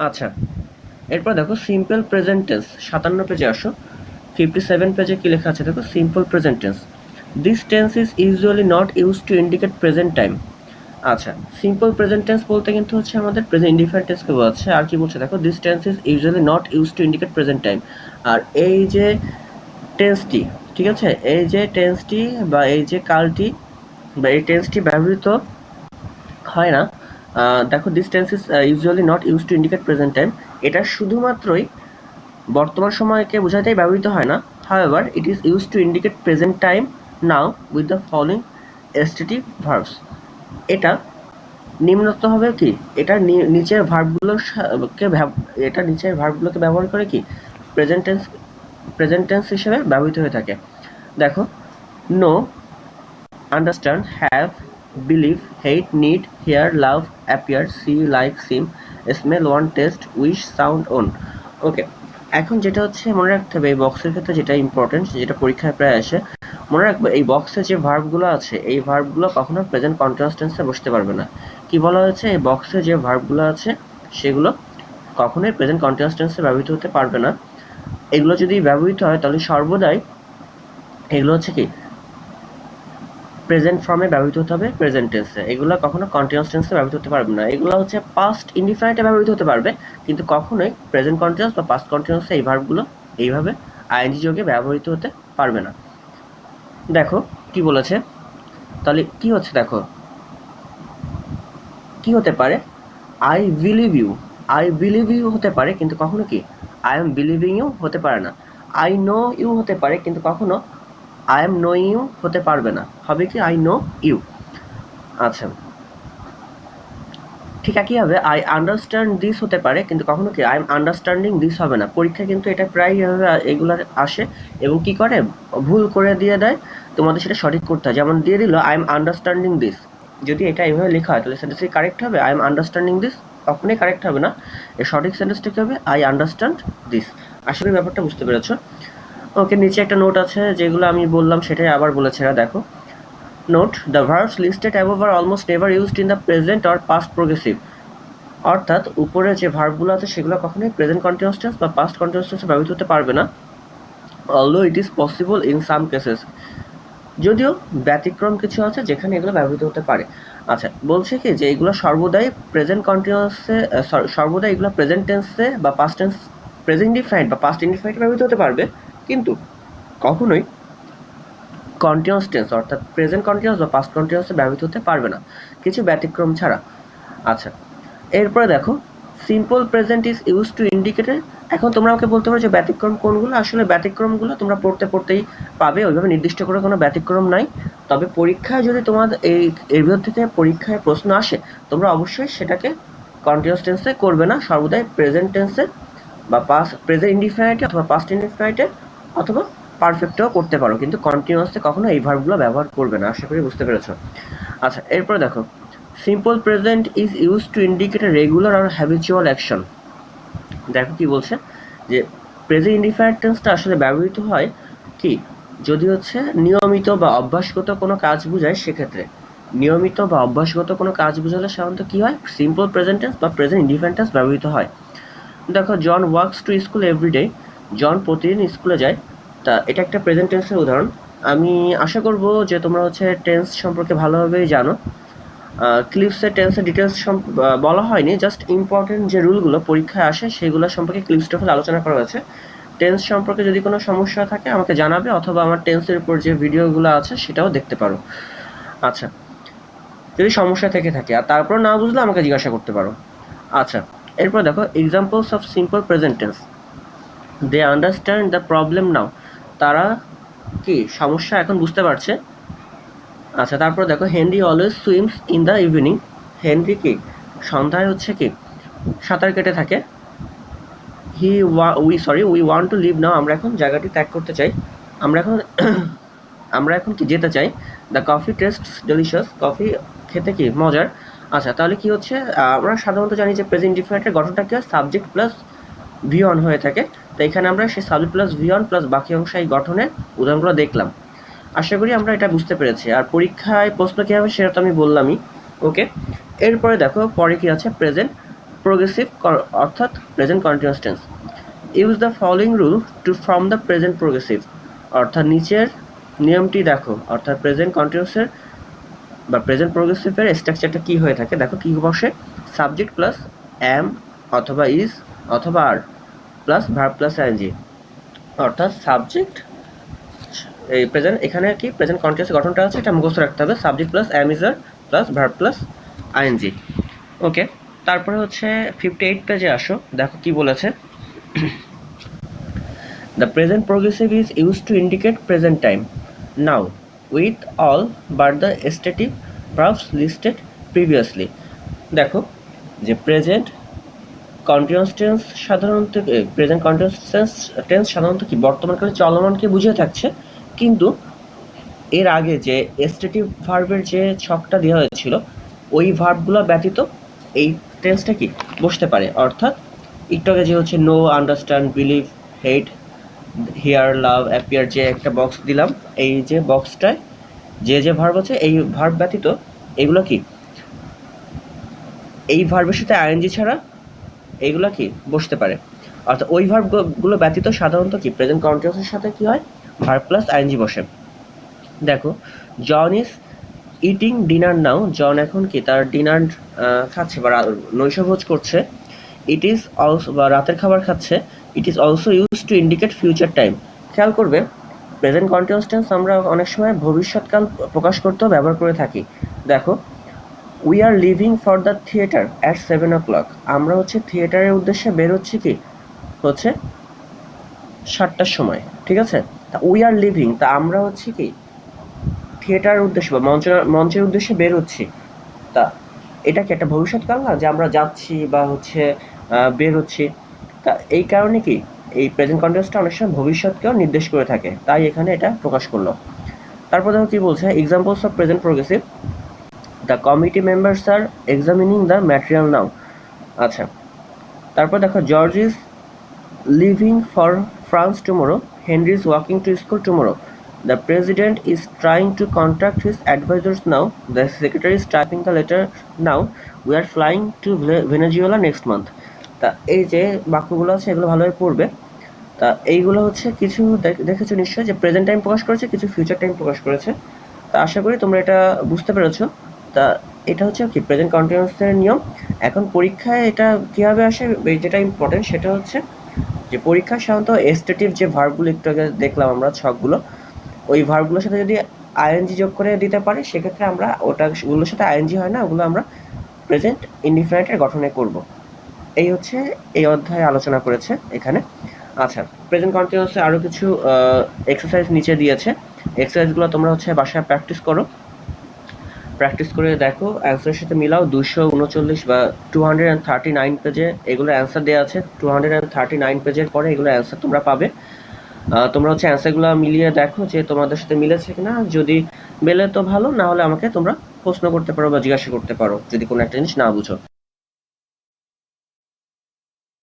আচ্ছা। এরপর দেখো সিম্পল প্রেজেন্ট টেন্স সাতান্ন পেজে আসো। ফিফটি সেভেন পেজে কি লেখা আছে? দেখো simple present tense this tense is usually not use to indicate present time আচ্ছা সিম্পল প্রেজেন্ট টেন্স বলতে কিন্তু হচ্ছে আমাদের প্রেজেন্ট ইন্ডিফারেন্ট টেন্সকে বোঝাচ্ছে। আর কি বলছে? দেখো this tense is usually not use to indicate present time আর এই যে টেন্সটি ঠিক আছে? এই যে টেন্সটি বা এই যে কালটি বা এই টেন্সটি ব্যবহৃত হয় না। দেখো this tense is usually not use to indicate present time এটা শুধুমাত্রই বর্তমান সময়কে বোঝাতেই ব্যবহৃত হয় না। However it is use to indicate present time now with the following stative verbs এটা নিম্নত হবে কি? এটা নিচের ভার্বগুলোর কে এটা নিচের ভার্বগুলোকে ব্যবহার করে কি? প্রেজেন্ট টেন্স প্রেজেন্ট টেন্স হিসেবে ব্যবহৃত হয়ে থাকে। দেখো know understand have believe hate need hear love appear see like seem smell want taste wish sound own okay এখন যেটা হচ্ছে মনে রাখতে হবে, এই বক্সের ক্ষেত্রে যেটা ইম্পর্টেন্ট যেটা পরীক্ষায় প্রায় আসে, মনে রাখবে এই বক্সে যে ভার্বগুলো আছে, এই ভার্বগুলো কখনো প্রেজেন্ট কন্টিনিউয়াস টেন্সে বসতে পারবে না। কি বলা হয়েছে? এই বক্সে যে ভার্বগুলো আছে, সেগুলো কখনোই প্রেজেন্ট কন্টিনিউয়াস টেন্সে ব্যবহৃত হতে পারবে না। এগুলো যদি ব্যবহৃত হয়, তাহলে সর্বদাই এগুলো হচ্ছে কি? প্রেজেন্ট ফর্মে ব্যবহৃত হতে হবে প্রেজেন্ট টেন্সে এগুলো কখনো কন্টিনিউয়াস টেন্সে ব্যবহৃত হতে পারবে না। এগুলো হচ্ছে পাস্ট ইনডিফাইনাইটে ব্যবহৃত হতে পারবে, কিন্তু কখনোই প্রেজেন্ট কন্টিনিউয়াস বা পাস্ট কন্টিনিউয়াসে এই ভার্বগুলো এইভাবে আইএনজি যোগে ব্যবহৃত হতে পারবে না। দেখো, কি বলেছে? তাহলে কি হচ্ছে দেখো? কি হতে পারে? I believe you I believe you হতে পারে, কিন্তু কখনো কি? আই এম বিলিভিং ইউ হতে পারে না। আই নো ইউ হতে পারে, কিন্তু কখনো আই এম নোয়িং ইউ হতে পারবে না। হবে কি? আই নো ইউ আচ্ছা। ঠিক একইভাবে আই আন্ডারস্ট্যান্ড দিস হতে পারে, কিন্তু কখনো কি? আই এম আন্ডারস্ট্যান্ডিং দিস হবে না। পরীক্ষা কিন্তু এটা প্রায় এভাবে এগুলো আসে এবং কি করে? ভুল করে দিয়ে দেয়। তোমাদের সেটা সঠিক করতে হয়। যেমন দিয়ে দিল আই এম আন্ডারস্ট্যান্ডিং দিস যদি এটা এভাবে লেখা হয়, তাহলে সেন্টেন্সটি কারেক্ট হবে? আই এম আন্ডারস্ট্যান্ডিং দিস কখনোই কারেক্ট হবে না। এর সঠিক সেন্টেন্সটা হবে? আই আন্ডারস্ট্যান্ড দিস করি ব্যাপারটা বুঝতে পেরেছ। ওকে নিচে একটা নোট আছে, যেগুলো আমি বললাম সেটাই আবার বলেছে এরা, দেখো। Note the verbs listed above are almost never used in the present or past progressive অর্থাৎ উপরে যে ভার্বগুলো আছে সেগুলো কখনোই প্রেজেন্ট কন্টিনিউয়াস টেন্স বা পাস্ট কন্টিনিউয়াস টেন্সে ব্যবহৃত হতে পারবে না although it is possible in some cases যদিও ব্যতিক্রম কিছু আছে যেখানে এগুলো ব্যবহৃত হতে পারে। আচ্ছা বলছে কি যে এগুলো সর্বদাই প্রেজেন্ট কন্টিনিউয়াসে সর্বদাই এগুলো প্রেজেন্ট টেন্সে বা পাস্ট টেন্স প্রেজেন্ট ইনডিফাইন্ড বা পাস্ট ইনডিফাইন্ড ব্যবহৃত হতে পারবে। কিন্তু কখনোই কন্টিনিউয়াস টেন্স অর্থাৎ প্রেজেন্ট কন্টিনিউয়াস বা পাস্ট কন্টিনিউয়াসে ব্যবহৃত হতে পারবে না। কিছু ব্যতিক্রম ছাড়া। আচ্ছা এরপরে দেখো simple present is use to indicated এখন তোমরা আমাকে বলতে পারো যে ব্যতিক্রম কোনগুলো? আসলে ব্যতিক্রমগুলো তোমরা পড়তে পড়তেই পাবে, ওইভাবে নির্দিষ্ট করে কোনো ব্যতিক্রম নাই। তবে পরীক্ষায় যদি তোমাদের এই, এর থেকে পরীক্ষায় প্রশ্ন আসে, তোমরা অবশ্যই সেটাকে কন্টিনিউয়াস টেন্সে করবে না। সর্বদাই প্রেজেন্ট টেন্সে বা পাস প্রেজেন্ট ইন্ডিফাইনাইটে অথবা পাস্ট ইন্ডিফাইনাইটে অথবা পারফেক্টেও করতে পারো, কিন্তু কন্টিনিউয়াসে কখনো এই ভার্বগুলো ব্যবহার করবে না, আশা করি বুঝতে পেরেছ। আচ্ছা এরপরে দেখো simple present is use to indicate a regular or habitual action দেখো কি বলছে, যে প্রেজেন্ট ইন্ডিফাইনাইট টেন্সটা আসলে ব্যবহৃত হয় কি, যদি হচ্ছে নিয়মিত বা অভ্যাসগত কোনো কাজ বোঝায়, সেক্ষেত্রে। নিয়মিত বা অভ্যাসগত কোনো কাজ বোঝালে সাধারণত কি হয়? সিম্পল প্রেজেন্ট টেন্স বা প্রেজেন্ট ইন্ডিফাইনাইট টেন্স ব্যবহৃত হয়। দেখো John works to school everyday John প্রতিদিন স্কুলে যায়। তা এটা একটা প্রেজেন্ট টেন্সের উদাহরণ। আমি আশা করব যে তোমরা হচ্ছে টেন্স সম্পর্কে ভালোভাবেই জানো। ক্লিপসের টেন্সের ডিটেলস বলা হয়নি। জাস্ট ইম্পর্টেন্ট যে রুলগুলো পরীক্ষায় আসে সেগুলো সম্পর্কে ক্লিপস টেফেল আলোচনা করা হয়েছে। টেন্স সম্পর্কে যদি কোনো সমস্যা থাকে, আমাকে জানাবে অথবা আমার টেন্সের উপর যে ভিডিওগুলো আছে, সেটাও দেখতে পারো। আচ্ছা যদি সমস্যা থেকে থাকে। আর তারপর না বুঝলে আমাকে জিজ্ঞাসা করতে পারো। আচ্ছা এরপর দেখো examples of simple present tense they understand the problem now তারা কি সমস্যা এখন বুঝতে পারছে? আচ্ছা তারপর দেখো Henry always swims in the evening Henry কি? সন্ধ্যায় হচ্ছে কি? সাঁতার কেটে থাকে। হি ওয়া we sorry we want to leave now আমরা এখন জায়গাটি ত্যাগ করতে চাই। আমরা এখন আমরা এখন কি যেতে চাই? The coffee taste delicious coffee খেতে কি মজার? আচ্ছা তাহলে কি হচ্ছে? আমরা সাধারণত জানি যে প্রেজেন্ট ডিফারেন্টের গঠনটা কি হয় সাবজেক্ট প্লাস ভি অন হয়ে থাকে। তো এখানে আমরা সেই subject plus V one plus বাকি অংশ এই গঠনের উদাহরণগুলো দেখলাম। আশা করি আমরা এটা বুঝতে পেরেছি। আর পরীক্ষায় প্রশ্ন কী হবে সেটা তো আমি বললামই। ওকে এরপরে দেখো, পরে কি আছে? প্রেজেন্ট প্রোগ্রেসিভ অর্থাৎ present continuous tense use the following rule to form the present progressive অর্থাৎ নিচের নিয়মটি দেখো। অর্থাৎ প্রেজেন্ট কন্টিনিউয়াসের বা প্রেজেন্ট প্রোগ্রেসিভের স্ট্রাকচারটা কী হয়ে থাকে? দেখো কী বসে। সাবজেক্ট প্লাস অ্যাম অথবা ইজ অথবা are plus verb plus ING অর্থাৎ সাবজেক্ট এই প্রেজেন্ট এখানে কি প্রেজেন্ট কন্টিনিউয়াস গঠনটা আছে এটা মুখস্থ রাখতে হবে। Subject plus am is are plus verb plus ING okay তারপরে হচ্ছে ফিফটি এইট পেজে আসো। দেখো কি বলেছে। The present progressive is used to indicate present time. Now, with all but the stative verbs listed previously. দেখো যে প্রেজেন্ট কন্টিনিউয়াস টেন্স সাধারণত প্রেজেন্ট কন্টিনিউয়াস টেন্স টেন্স সাধারণত কি বর্তমানকালে চলমানকে বুঝিয়ে থাকছে, কিন্তু এর আগে যে এস্টেটিভ ভার্বের যে ছকটা দেওয়া হয়েছিল, ওই ভার্বগুলো ব্যতীত এই টেন্সটা কি, বসতে পারে। অর্থাৎ একটু যে হচ্ছে know understand believe hate hear love appear যে একটা বক্স দিলাম, এই যে বক্সটায় যে যে ভার্ব আছে, এই ভার্ব ব্যতীত এগুলো কি, এই ভার্বের সাথে আইএনজি ছাড়া এইগুলো কি? বসতে পারে। অর্থাৎ ওই ভার্বগুলো ব্যতীত সাধারণত কি? প্রেজেন্ট কন্টিনিউসের সাথে কি হয়? ভার্ব প্লাস আইএনজি বসে। দেখো John is eating dinner now John এখন কি? তার ডিনার খাচ্ছে বা নৈশভোজ করছে। ইট ইজ অলসো বা রাতের খাবার খাচ্ছে। It is also use to indicate future time খেয়াল করবে প্রেজেন্ট কন্টিনিউয়াস টেন্স আমরা অনেক সময় ভবিষ্যৎকাল প্রকাশ করতেও ব্যবহার করে থাকি। দেখো we are leaving for the theatre at seven o'clock আমরা হচ্ছে থিয়েটারের উদ্দেশ্যে বেরোচ্ছি কি? হচ্ছে সাতটার সময় ঠিক আছে? তা উই আর লিভিং তা আমরা হচ্ছে কি? থিয়েটারের উদ্দেশ্যে বা মঞ্চ মঞ্চের উদ্দেশ্যে বের হচ্ছি তা এটা কি একটা ভবিষ্যৎকাল না যে আমরা যাচ্ছি বা হচ্ছে আহ, বের হচ্ছি তা এই কারণে কি? এই প্রেজেন্ট কন্টেন্সটা অনেক সময় ভবিষ্যৎকেও নির্দেশ করে থাকে। তাই এখানে এটা প্রকাশ করল। তারপর দেখো কি বলছে examples of present progressive the committee members are examining the material now আচ্ছা। তারপর দেখো George is leaving for France tomorrow Henry is walking to school tomorrow the president is trying to contact his advisers now the is typing the letter now. We are flying to Vene- Venezuela next month. তা এই যে বাক্যগুলো আছে, এগুলো ভালোভাবে পড়বে। তা এইগুলো হচ্ছে কিছু দেখ- দেখেছ নিশ্চয়ই যে প্রেজেন্ট টাইম প্রকাশ করেছে, কিছু ফিউচার টাইম প্রকাশ করেছে। তা আশা করি তোমরা এটা বুঝতে পেরেছ। তা এটা হচ্ছে কি প্রেজেন্ট কন্টিনিউয়াসের নিয়ম। এখন পরীক্ষায় এটা কীভাবে আসে? যেটা ইম্পর্টেন্ট সেটা হচ্ছে যে পরীক্ষা সাধারণত এস্টেটিভ যে ভার্বগুলো একটু আগে দেখলাম আমরা ছকগুলো, ওই ভার্বগুলোর সাথে যদি আইএনজি যোগ করে দিতে পারি, সেক্ষেত্রে আমরা ওটা, ওগুলোর সাথে আইএনজি হয় না, ওগুলো আমরা প্রেজেন্ট ইনডিফিনাইটের গঠনে করব। এই হচ্ছে এই অধ্যায়ে আলোচনা করেছে এখানে। আচ্ছা প্রেজেন্ট কন্টিনিউয়াসে আরও কিছু এক্সারসাইজ নিচে দিয়েছে। এক্সারসাইজগুলো তোমরা হচ্ছে বাসায় প্র্যাকটিস করো। প্র্যাকটিস করে দেখো অ্যান্সারের সাথে মিলাও দুশো উনচল্লিশ বা two hundred and thirty nine পেজে এগুলো অ্যান্সার দেওয়া আছে। Two hundred and thirty nine পেজের পরে এগুলো অ্যান্সার তোমরা পাবে। তোমরা হচ্ছে অ্যান্সারগুলো মিলিয়ে দেখো যে তোমাদের সাথে মিলেছে কিনা। যদি মেলে তো ভালো, না হলে আমাকে তোমরা প্রশ্ন করতে পারো বা জিজ্ঞাসা করতে পারো, যদি কোনো একটা জিনিস না বুঝো।